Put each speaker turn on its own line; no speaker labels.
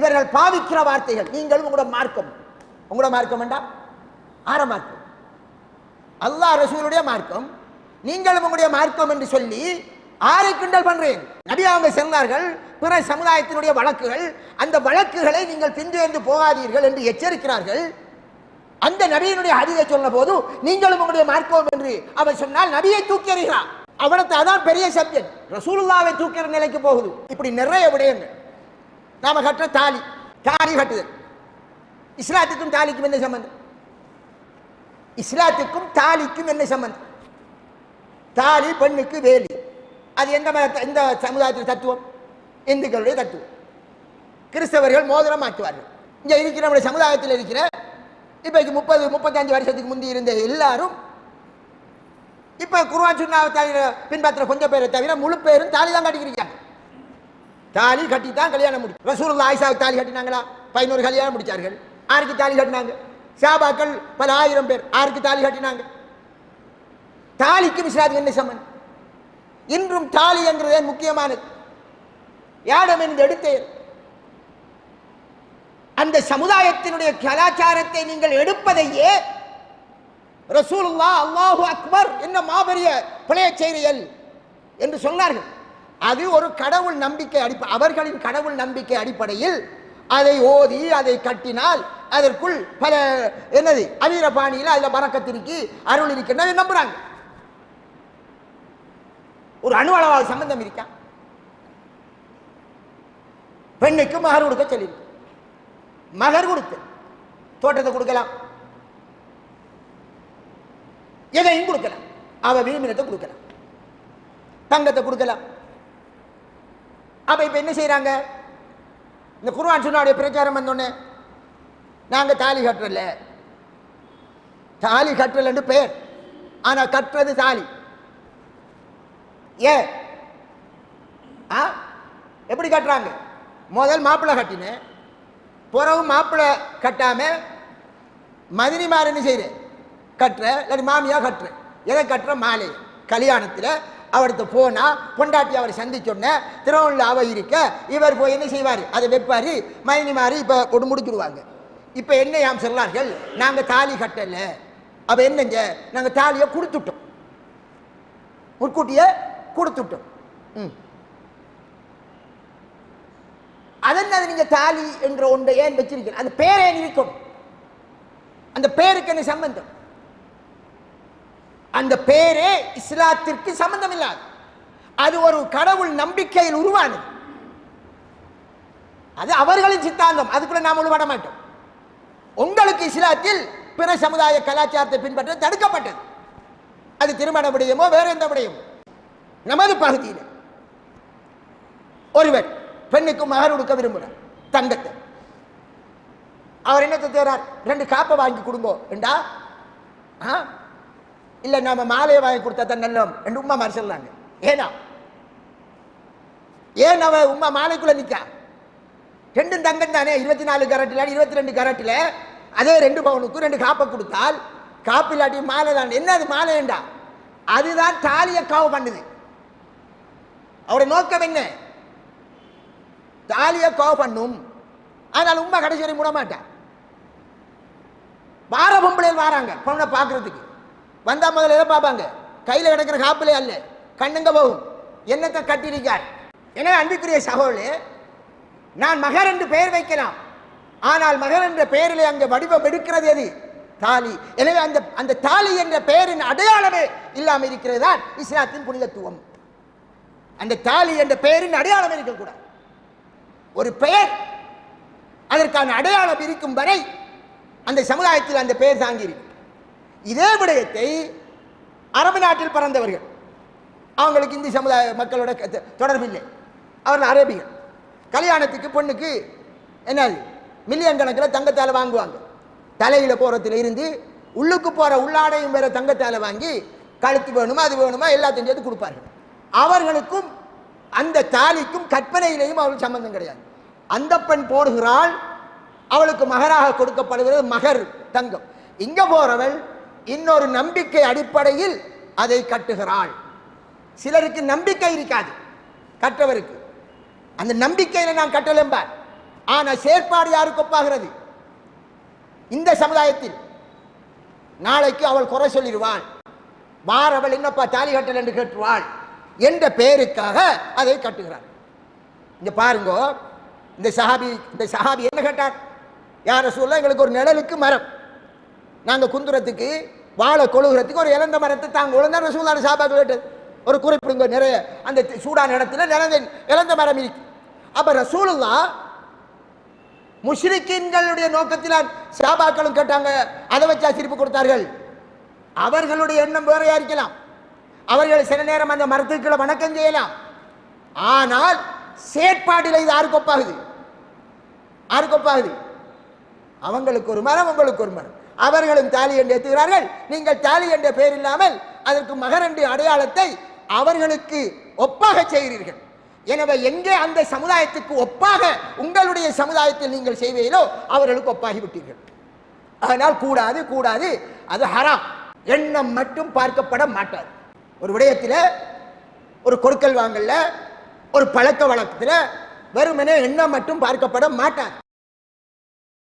இவர்கள் பாவிக்கிற வார்த்தைகள். நீங்களும் உங்களோட மார்க்கம். உங்களோட மார்க்கம் வேண்டாம். ஆற மார்க்கம். அல்லாஹ் ரசூலுடைய மார்க்கம். நீங்களும் உங்களுடைய மார்க்கம் என்று சொல்லி ஆரை கிண்டல் பண்றேன். நபி அவங்க சொன்னார்கள் பிற சமுதாயத்தினுடைய வழக்குகள் அந்த வழக்குகளை நீங்கள் பின்தொடர்ந்து போகாதீர்கள் என்று எச்சரிக்கிறார்கள். அந்த நபியினுடைய அறிவை சொன்ன போது நீங்களும் உங்களுடைய மார்க்கம் என்று. அவர் சொன்னால் நபியை தூக்கி எறிகிறான். அவனத்தை அதான் பெரிய சப்ஜெக்ட் ரசூலுல்லாவை தூக்கிற நிலைக்கு போகுது. இப்படி நிறைய விடயங்கள். நாம கட்டுற தாலி. தாலி கட்டுதல். இஸ்லாத்துக்கும் தாலிக்கும் என்ன சம்பந்தம்? இஸ்லாத்துக்கும் தாலிக்கும் என்ன சம்பந்தம்? தாலி பெண்ணுக்கு வேலி. அது எந்த மத எந்த சமுதாயத்தில் தத்துவம்? இந்துக்களுடைய தத்துவம். கிறிஸ்தவர்கள் மோதிரம் மாற்றுவார்கள் இங்கே இருக்கிற நம்முடைய சமுதாயத்தில் இருக்கிற இப்போ முப்பது முப்பத்தஞ்சு வருஷத்துக்கு முந்தி இருந்த எல்லாரும் இப்போ குருவான் சுண்ணாவை தவிர பின்பற்ற கொஞ்சம் பேரை தவிர முழு பேரும் தாலி தான் கட்டிக்கிறீங்க தாலி கட்டி தான் கல்யாணம் முடிச்சு ரசூலுல்லாஹி ஆயிஷாவுக்கு தாலி கட்டினாங்களா? பதினோரு கல்யாணம் முடித்தார்கள் ஆருக்கு தாலி கட்டினாங்க. சாபாக்கள் பல ஆயிரம் பேர் ஆருக்கு தாலி கட்டினாங்க. தாலிக்கும் இஸ்லாத்துக்கு என்ன சம்மன் இன்றும் தாலி என்கிறதே முக்கியமானது? யாடம் என்று எடுத்தேன்? அந்த சமுதாயத்தினுடைய கலாச்சாரத்தை நீங்கள் எடுப்பதையே ரசூலுல்லா அல்லாஹு அக்பர் என்ன மாபெரிய பிழைய செய்தியல் என்று சொன்னார்கள். அது ஒரு கடவுள் நம்பிக்கை அடிப்ப அவர்களின் கடவுள் நம்பிக்கை அடிப்படையில் அதை ஓதி அதை கட்டினால் அதற்குள் பல என்னது அவீர பாணியில் அதில் பறக்கத்திற்கு அருள் இருக்கின்றன நம்புறாங்க. ஒரு அணுவளவாக சம்பந்தம் இருக்கா? பெண்ணுக்கு மகர் கொடுக்க சொல்லியிருக்கு. மகர் கொடுத்து தோட்டத்தை கொடுக்கலாம். எதையும் கொடுக்கலாம். அவ விரும்பினத்தை கொடுக்கலாம். தங்கத்தை கொடுக்கலாம். அப்போ இப்போ என்ன செய்கிறாங்க இந்த குருவான் சுனாவுடைய பிரச்சாரம் வந்தோடனே நாங்க தாலி கட்டுறல தாலி கட்டுறலன்னு பேர். ஆனா கட்டுறது தாலி. ஏ ஆ? எப்படி கட்டுறாங்க? முதல் மாப்பிள்ளை கட்டினேன். பிறகு மாப்பிள்ளை கட்டாம மதினிமார் என்ன செய்கிறேன் கட்டுற இல்லாட்டி மாமியாக கட்டுற எதை கட்டுற மாலை கல்யாணத்தில் அவர்கிட்ட போனால் பொண்டாட்டி அவரை சந்திச்சோன்ன திருவண்ணூரில் அவ இருக்க இவர் போய் என்ன செய்வார்? அதை வைப்பார் மைனி மாறி இப்போ கொண்டு முடிச்சுடுவாங்க இப்போ என்ன யாம் சொல்லார்கள் நாங்கள் தாலி கட்டலை. அப்போ என்னங்க? நாங்கள் தாலியை கொடுத்துட்டோம். முற்கூட்டியே கொடுத்துட்டோம். ம். அதென்ன நீங்க தாலி என்ற ஒன்றை ஏன் வச்சிருக்கீங்க? அந்த பேரை இருக்கும் அந்த பேருக்கு என்ன சம்பந்தம்? அந்த பேரே இஸ்லாத்திற்கு சம்பந்தம் இல்லாது அது ஒரு கடவுள் நம்பிக்கையில் உருவானது. அது அவர்களின் சித்தாந்தம். அதுக்குள்ள நாம் உருவாட மாட்டோம். உங்களுக்கு இஸ்லாத்தில் பிற சமுதாய கலாச்சாரத்தை பின்பற்ற தடுக்கப்பட்டது. அது திருமண விடயமோ வேற எந்த விடயமோ. நமது பகுதியில் ஒருவர் பெண்ணுக்கு மகர் கொடுக்க விரும்புகிறார் தங்கத்தை. அவர் என்ன தேர்றார் ரெண்டு காப்பை வாங்கி கொடுங்கோ என்றா இல்ல நம்ம மாலையை வாங்கி கொடுத்தா தான் நல்லோம் என்று உமா மாதிரி சொல்கிறாங்க ஏனா ஏன் அவ உமா மாலைக்குள்ள நிற்கா ரெண்டும் தங்கம் தானே? இருபத்தி நாலு கரட்டில் இருபத்தி ரெண்டு கரட்டில் அதே ரெண்டு பவுனுக்கு ரெண்டு காப்பை கொடுத்தால் காப்பு இல்லாட்டி மாலை தான். என்ன அது மாலைண்டா அதுதான் தாலியை காவு பண்ணுது. அவருடைய நோக்கம் என்ன? தாலியை காவு பண்ணும். ஆனால் உமா கடைசி வரை மூட மாட்டேன் வார பொம்பளையில் வாராங்க பொண்ணை பார்க்கறதுக்கு. வந்தால் முதல்ல எதை பார்ப்பாங்க? கையில் கிடக்கிற காப்பிலே அல்ல. கண்ணுங்க போகும். என்னத்தை கட்டியிருக்கார்? எனவே அன்பிக்குரிய சகோதரே நான் மகர் என்று பெயர் வைக்கலாம். ஆனால் மகர் என்ற பெயரிலே அங்கே வடிவம் எடுக்கிறது எது? தாலி. எனவே அந்த அந்த தாலி என்ற பெயரின் அடையாளமே இல்லாமல் இருக்கிறது தான் இஸ்லாத்தின் புனிதத்துவம். அந்த தாலி என்ற பெயரின் அடையாளம் இருக்கக்கூடாது ஒரு பெயர் அதற்கான அடையாளம் இருக்கும் வரை அந்த சமுதாயத்தில் அந்த பெயர் தாங்கி இதே விடயத்தை அரபு நாட்டில் பிறந்தவர்கள் அவங்களுக்கு இந்தி சமுதாய மக்களோட க- தொடர்பு இல்லை. அவர்கள் அரேபிகள். கல்யாணத்துக்கு பொண்ணுக்கு என்னது? மில்லியன் கணக்கில் தங்கத்தால் வாங்குவாங்க. தலையில் போகிறதுல இருந்து உள்ளுக்கு போகிற உள்ளாடையும் வேற தங்கத்தால் வாங்கி கழுத்து வேணுமா அது வேணுமா எல்லாத்தையும் சேர்த்து கொடுப்பார்கள். அவர்களுக்கும் அந்த தாலிக்கும் கற்பனையிலையும் அவர்களுக்கு சம்பந்தம் கிடையாது. அந்த பெண் போடுகிறாள் அவளுக்கு மகராக கொடுக்கப்படுகிறது மகர் தங்கம். இங்கே போகிறவள் இன்னொரு நம்பிக்கை அடிப்படையில் அதை கட்டுகிறாள். சிலருக்கு நம்பிக்கை இருக்காது கற்றவருக்கு. அந்த நம்பிக்கையில நான் கட்டலம்பார் ஆனால் செயற்பாடு யாருக்கு ஒப்பாகிறது? இந்த சமுதாயத்தில். நாளைக்கு அவள் குறை சொல்லிடுவாள். வாரவள் என்னப்பா தாலி கட்டல் என்று கேட்டுவாள் என்ற பெயருக்காக அதை கட்டுகிறார். இங்க பாருங்க இந்த சஹாபி இந்த சஹாபி என்ன கேட்டார்? யார சொல்ல எங்களுக்கு ஒரு நிழலுக்கு மரம். நாங்கள் குந்துரத்துக்கு வாழை கொழுகிறதுக்கு ஒரு இழந்த மரத்தை தாங்க ஒழுங்கா ரசூலான சாபாக்கு கேட்டது ஒரு குறிப்பிடுங்க நிறைய. அந்த சூடான இடத்துல நிறந்த இழந்த மரம் இருக்கு. அப்போ ரசூலுல்லா முஷ்ரிக்கின்களுடைய நோக்கத்தில் சாபாக்களும் கேட்டாங்க அதை வச்சா சிரிப்பு கொடுத்தார்கள். அவர்களுடைய எண்ணம் வேறையா இருக்கலாம் அவர்கள் சில நேரம் அந்த மரத்துக்களை வணக்கம் செய்யலாம். ஆனால் செயற்பாட்டில் இது யாருக்கு கொப்பாகுது யாருக்கு கொப்பாகுது அவங்களுக்கு ஒரு மரம் உங்களுக்கு ஒரு மரம். அவர்களும் தாலி என்று ஏற்றுகிறார்கள் நீங்கள் தாலி என்ற பெயர் இல்லாமல் அதற்கு மகரண்டு அடையாளத்தை அவர்களுக்கு ஒப்பாக செய்கிறீர்கள். எனவே எங்கே அந்த சமுதாயத்துக்கு ஒப்பாக உங்களுடைய சமுதாயத்தில் நீங்கள் செய்வீர்களோ அவர்களுக்கு ஒப்பாகி விட்டீர்கள். அதனால் கூடாது கூடாது. அது ஹராம். எண்ணம் மட்டும் பார்க்கப்பட மாட்டார் ஒரு விடயத்தில் ஒரு கொடுக்கல் வாங்கல ஒரு பழக்க வழக்கத்தில் வெறுமனே எண்ணம் மட்டும் பார்க்கப்பட மாட்டார்